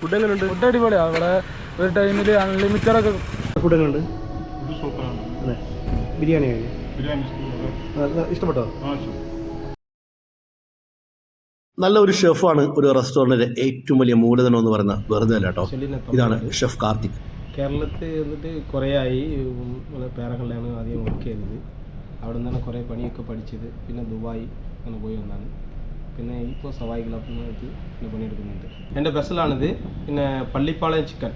Food എങ്ങനെയുണ്ട് food അടിപൊളിയാണ് അവിടെ ഒരു ടൈമിൽ അൺലിമിറ്റഡ് ഒക്കെ ഫുഡ് എങ്ങനെയുണ്ട് അതെ ബിരിയാണി ഇഷ്ടപ്പെട്ടോ? നല്ല ഒരു ഷെഫാണ് ഒരു റെസ്റ്റോറന്റിന്റെ ഏറ്റവും വലിയ മൂലധനം എന്ന് പറയുന്ന വെറുതെ അല്ല കേട്ടോ. ഇതാണ് ഷെഫ് കാർത്തിക്. കേരളത്തിൽ വന്നിട്ട് കുറേ ആയി പേരകളിലാണ് ആദ്യം വർക്ക് ചെയ്തത്. അവിടെ നിന്നാണ് കുറേ പണിയൊക്കെ പഠിച്ചത്. പിന്നെ ദുബായ് അങ്ങനെ പോയി വന്നാണ് പിന്നെ ഇപ്പോൾ സവായി ക്ലബിനകത്ത് പിന്നെ പണിയെടുക്കുന്നുണ്ട്. എന്റെ ബസ്സിലാണിത്. പിന്നെ പള്ളിപ്പാളയം ചിക്കൻ.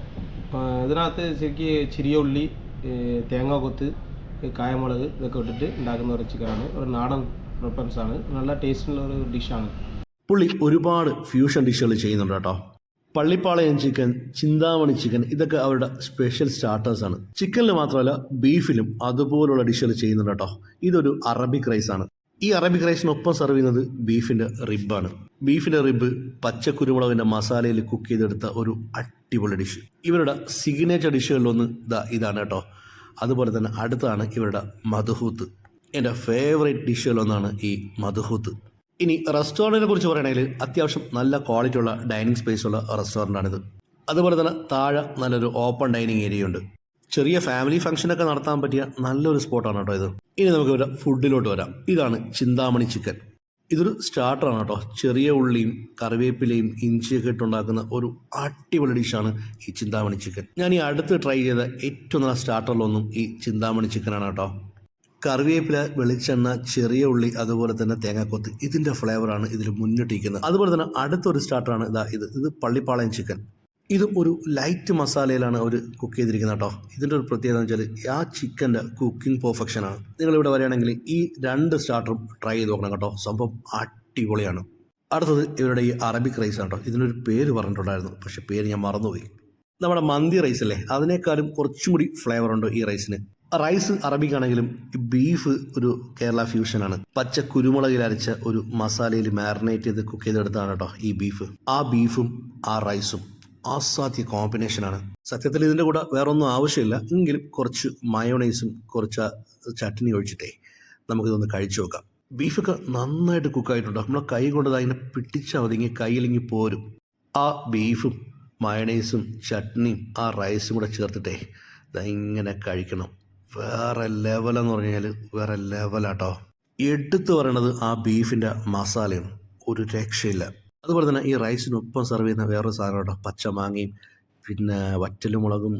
ഇതിനകത്ത് ശരിക്ക് ചെറിയ ഉള്ളി തേങ്ങ കൊത്ത് കായമുളക് ഇതൊക്കെ ഇട്ടിട്ട് ഉണ്ടാക്കുന്ന ഒരു ചിക്കനാണ്. ഒരു നാടൻ പ്രിഫറൻസ് ആണ്. നല്ല ടേസ്റ്റുള്ള ഒരു ഡിഷാണ് പുള്ളി ഒരുപാട് ഫ്യൂഷൻ ഡിഷുകൾ ചെയ്യുന്നുണ്ട് കേട്ടോ. പള്ളിപ്പാളയം ചിക്കൻ ചിന്താമണി ചിക്കൻ ഇതൊക്കെ അവരുടെ സ്പെഷ്യൽ സ്റ്റാർട്ടേഴ്സ് ആണ്. ചിക്കനിൽ മാത്രമല്ല ബീഫിലും അതുപോലുള്ള ഡിഷുകൾ ചെയ്യുന്നുണ്ട് കേട്ടോ. ഇതൊരു അറബിക് റൈസ് ആണ്. ഈ അറബിക് റൈസിനൊപ്പം സെർവ് ചെയ്യുന്നത് ബീഫിന്റെ റിബാണ് ബീഫിന്റെ റിബ് പച്ചക്കുരുമുളകിന്റെ മസാലയിൽ കുക്ക് ചെയ്തെടുത്ത ഒരു അടിപൊളി ഡിഷ് ഇവരുടെ സിഗ്നേച്ചർ ഡിഷുകളിലൊന്ന് ഇതാ ഇതാണ് കേട്ടോ. അതുപോലെ തന്നെ അടുത്താണ് ഇവരുടെ മധുഹൂത്ത്. എന്റെ ഫേവറേറ്റ് ഡിഷുകളൊന്നാണ് ഈ മധുഹൂത്ത്. ഇനി റെസ്റ്റോറന്റിനെ കുറിച്ച് പറയുകയാണെങ്കിൽ അത്യാവശ്യം നല്ല ക്വാളിറ്റി ഉള്ള ഡൈനിങ് സ്പേസ് ഉള്ള റെസ്റ്റോറന്റാണിത് അതുപോലെ തന്നെ താഴെ നല്ലൊരു ഓപ്പൺ ഡൈനിങ് ഏരിയ ഉണ്ട്. ചെറിയ ഫാമിലി ഫംഗ്ഷനൊക്കെ നടത്താൻ പറ്റിയ നല്ലൊരു സ്പോട്ടാണ് കേട്ടോ ഇത്. ഇനി നമുക്ക് വരാം ഫുഡിലോട്ട് വരാം. ഇതാണ് ചിന്താമണി ചിക്കൻ ഇതൊരു സ്റ്റാർട്ടറാണ് കേട്ടോ. ചെറിയ ഉള്ളിയും കറിവേപ്പിലയും ഇഞ്ചിയൊക്കെ ഇട്ടുണ്ടാക്കുന്ന ഒരു അടിപൊളി ഡിഷാണ് ഈ ചിന്താമണി ചിക്കൻ ഞാൻ ഈ അടുത്ത് ട്രൈ ചെയ്ത ഏറ്റവും നല്ല സ്റ്റാർട്ടറിലൊന്നും ഈ ചിന്താമണി ചിക്കനാണ് കേട്ടോ. കറിവേപ്പില വെളിച്ചെണ്ണ ചെറിയ ഉള്ളി അതുപോലെ തന്നെ തേങ്ങാക്കൊത്ത് ഇതിന്റെ ഫ്ലേവറാണ് ഇതിൽ മുന്നിട്ടിരിക്കുന്നത്. അതുപോലെ തന്നെ അടുത്തൊരു സ്റ്റാർട്ടറാണ് ഇതാ ഇത്. ഇത് പള്ളിപ്പാളയം ചിക്കൻ ഇതും ഒരു ലൈറ്റ് മസാലയിലാണ് അവർ കുക്ക് ചെയ്തിരിക്കുന്നത് കേട്ടോ. ഇതിന്റെ ഒരു പ്രത്യേകത എന്ന് വെച്ചാൽ ആ ചിക്കന്റെ കുക്കിംഗ് പെർഫെക്ഷനാണ് നിങ്ങളിവിടെ വരികയാണെങ്കിൽ ഈ രണ്ട് സ്റ്റാർട്ടറും ട്രൈ ചെയ്ത് നോക്കണം കേട്ടോ. സംഭവം അടിപൊളിയാണ്. അടുത്തത് ഇവരുടെ ഈ അറബിക് റൈസ് ആണ് കേട്ടോ. ഇതിനൊരു പേര് പറഞ്ഞിട്ടുണ്ടായിരുന്നു. പക്ഷേ പേര് ഞാൻ മറന്നുപോയി. നമ്മുടെ മന്തി റൈസ് അല്ലേ? അതിനേക്കാളും കുറച്ചും കൂടി ഫ്ലേവർ ഉണ്ട് ഈ റൈസിന് റൈസ് അറബിക് ആണെങ്കിലും ബീഫ് ഒരു കേരള ഫ്യൂഷനാണ് പച്ച കുരുമുളകിൽ അരച്ച ഒരു മസാലയിൽ മാരിനേറ്റ് ചെയ്ത് കുക്ക് ചെയ്തെടുത്താണ് കേട്ടോ ഈ ബീഫ് ആ ബീഫും ആ റൈസും അസാധ്യ കോമ്പിനേഷനാണ് സത്യത്തിൽ ഇതിന്റെ കൂടെ വേറെ ഒന്നും ആവശ്യമില്ല. എങ്കിലും കുറച്ച് മയോണൈസും കുറച്ച് ചട്നി ഒഴിച്ചിട്ടേ നമുക്കിതൊന്ന് കഴിച്ചു നോക്കാം. ബീഫൊക്കെ നന്നായിട്ട് കുക്കായിട്ടുണ്ട് നമ്മളെ കൈ കൊണ്ട് അതിനെ പിടിച്ചാൽ ഒതുങ്ങി കയ്യിലിങ്ങി പോരും. ആ ബീഫും മയണൈസും ചട്നിയും ആ റൈസും കൂടെ ചേർത്തിട്ടേ ഇങ്ങനെ കഴിക്കണം. വേറെ ലെവലെന്ന് പറഞ്ഞു കഴിഞ്ഞാൽ വേറെ ലെവലാട്ടോ എടുത്തു പറയണത് ആ ബീഫിന്റെ മസാലയാണ്. ഒരു രക്ഷയില്ല. അതുപോലെ തന്നെ ഈ റൈസിനൊപ്പം സെർവ് ചെയ്യുന്ന വേറൊരു സാധനം കേട്ടോ പച്ചമാങ്ങയും പിന്നെ വറ്റലുമുളകും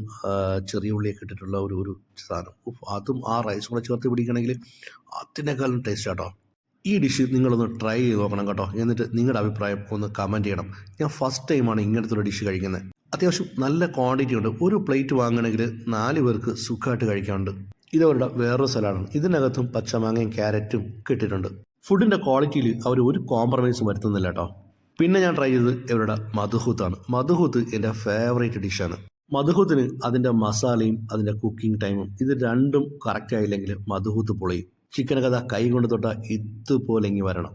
ചെറിയ ഉള്ളിയൊക്കെ ഇട്ടിട്ടുള്ള ഒരു ഒരു സാധനം. അതും ആ റൈസും കൂടെ ചേർത്ത് പിടിക്കണമെങ്കിൽ അതിനേക്കാളും ടേസ്റ്റ് കേട്ടോ ഈ ഡിഷ് നിങ്ങളൊന്ന് ട്രൈ ചെയ്ത് നോക്കണം കേട്ടോ. എന്നിട്ട് നിങ്ങളുടെ അഭിപ്രായം ഒന്ന് കമന്റ് ചെയ്യണം. ഞാൻ ഫസ്റ്റ് ടൈമാണ് ഇങ്ങനത്തെ ഒരു ഡിഷ് കഴിക്കുന്നത്. അത്യാവശ്യം നല്ല ക്വാണ്ടിറ്റി ഉണ്ട്. ഒരു പ്ലേറ്റ് വാങ്ങണമെങ്കിൽ നാല് പേർക്ക് സുഖമായിട്ട് കഴിക്കാനുണ്ട്. ഇതവരുടെ വേറൊരു സലാഡാണ് ഇതിനകത്തും പച്ചമാങ്ങയും ക്യാരറ്റും കിട്ടിയിട്ടുണ്ട് ഫുഡിന്റെ ക്വാളിറ്റിയിൽ അവർ ഒരു കോംപ്രമൈസും വരുത്തുന്നില്ല കേട്ടോ. പിന്നെ ഞാൻ ട്രൈ ചെയ്തത് ഇവരുടെ മധുഹൂത്താണ് മധുഹൂത്ത് എന്റെ ഫേവറേറ്റ് ഡിഷാണ് മധുഹൂത്തിന് അതിന്റെ മസാലയും അതിന്റെ കുക്കിംഗ് ടൈമും ഇത് രണ്ടും കറക്റ്റ് ആയില്ലെങ്കിൽ മധുഹൂത്ത് പൊളിയും. ചിക്കൻ കഥ കൈ കൊണ്ട് തൊട്ട ഇതുപോലെ വരണം.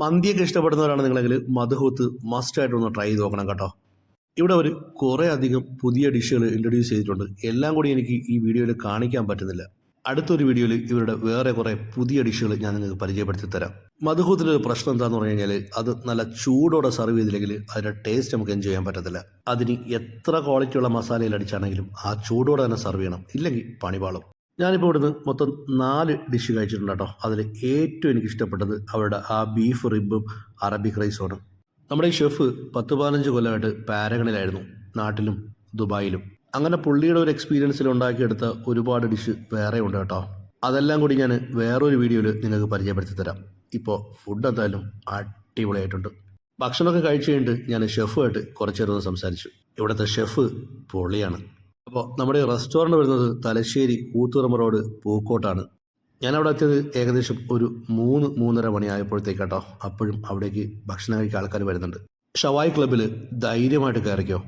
മന്തിയൊക്കെ ഇഷ്ടപ്പെടുന്നവരാണ് നിങ്ങളെങ്കിൽ മധുഹൂത്ത് മസ്റ്റായിട്ടൊന്ന് ട്രൈ ചെയ്ത് നോക്കണം കേട്ടോ. ഇവിടെ അവർ കുറേ അധികം പുതിയ ഡിഷുകൾ ഇൻട്രൊഡ്യൂസ് ചെയ്തിട്ടുണ്ട്. എല്ലാം കൂടി എനിക്ക് ഈ വീഡിയോയിൽ കാണിക്കാൻ പറ്റുന്നില്ല. അടുത്തൊരു വീഡിയോയിൽ ഇവരുടെ വേറെ കുറേ പുതിയ ഡിഷുകൾ ഞാൻ നിങ്ങൾക്ക് പരിചയപ്പെടുത്തി തരാം മധുഹൂത്തിന്റെ ഒരു പ്രശ്നം എന്താണെന്ന് പറഞ്ഞു കഴിഞ്ഞാൽ അത് നല്ല ചൂടോടെ സെർവ് ചെയ്തില്ലെങ്കിൽ അതിന്റെ ടേസ്റ്റ് നമുക്ക് എൻജോയ് ചെയ്യാൻ പറ്റത്തില്ല. അതിന് എത്ര ക്വാളിറ്റിയുള്ള മസാലയിൽ അടിച്ചാണെങ്കിലും ആ ചൂടോടെ തന്നെ സെർവ് ചെയ്യണം. ഇല്ലെങ്കിൽ പണിപാളും ഞാനിപ്പോൾ ഇവിടുന്ന് മൊത്തം നാല് ഡിഷ് കഴിച്ചിട്ടുണ്ട് കേട്ടോ. അതിൽ ഏറ്റവും എനിക്ക് ഇഷ്ടപ്പെട്ടത് അവരുടെ ആ ബീഫ് റിബും അറബിക് റൈസുമാണ് നമ്മുടെ ഈ ഷെഫ് പത്ത് പതിനഞ്ച് കൊല്ലമായിട്ട് പാരഗണിലായിരുന്നു. നാട്ടിലും ദുബായിലും. അങ്ങനെ പുള്ളിയുടെ ഒരു എക്സ്പീരിയൻസിൽ ഉണ്ടാക്കിയെടുത്ത ഒരുപാട് ഡിഷ് വേറെ ഉണ്ട് കേട്ടോ. അതെല്ലാം കൂടി ഞാൻ വേറൊരു വീഡിയോയിൽ നിങ്ങൾക്ക് പരിചയപ്പെടുത്തി തരാം. ഇപ്പോൾ ഫുഡ് എന്തായാലും അടിപൊളിയായിട്ടുണ്ട്. ഭക്ഷണമൊക്കെ കഴിച്ചു കഴിഞ്ഞിട്ട് ഞാൻ ഷെഫുമായിട്ട് കുറച്ച് നേരം സംസാരിച്ചു. ഇവിടുത്തെ ഷെഫ് പൊളിയാണ്. അപ്പോൾ നമ്മുടെ റെസ്റ്റോറന്റ് വരുന്നത് തലശ്ശേരി കൂത്തുറമ്പ റോഡ് പൂക്കോട്ടാണ്. ഞാൻ അവിടെ എത്തിയത് ഏകദേശം ഒരു മൂന്ന് മൂന്നര മണിയായപ്പോഴത്തേക്കാട്ടോ അപ്പോഴും അവിടേക്ക് ഭക്ഷണം കഴിക്കാൻ ആൾക്കാർ വരുന്നുണ്ട്. ഷവായ് ക്ലബ്ബിൽ ധൈര്യമായിട്ട് കയറിക്കോ.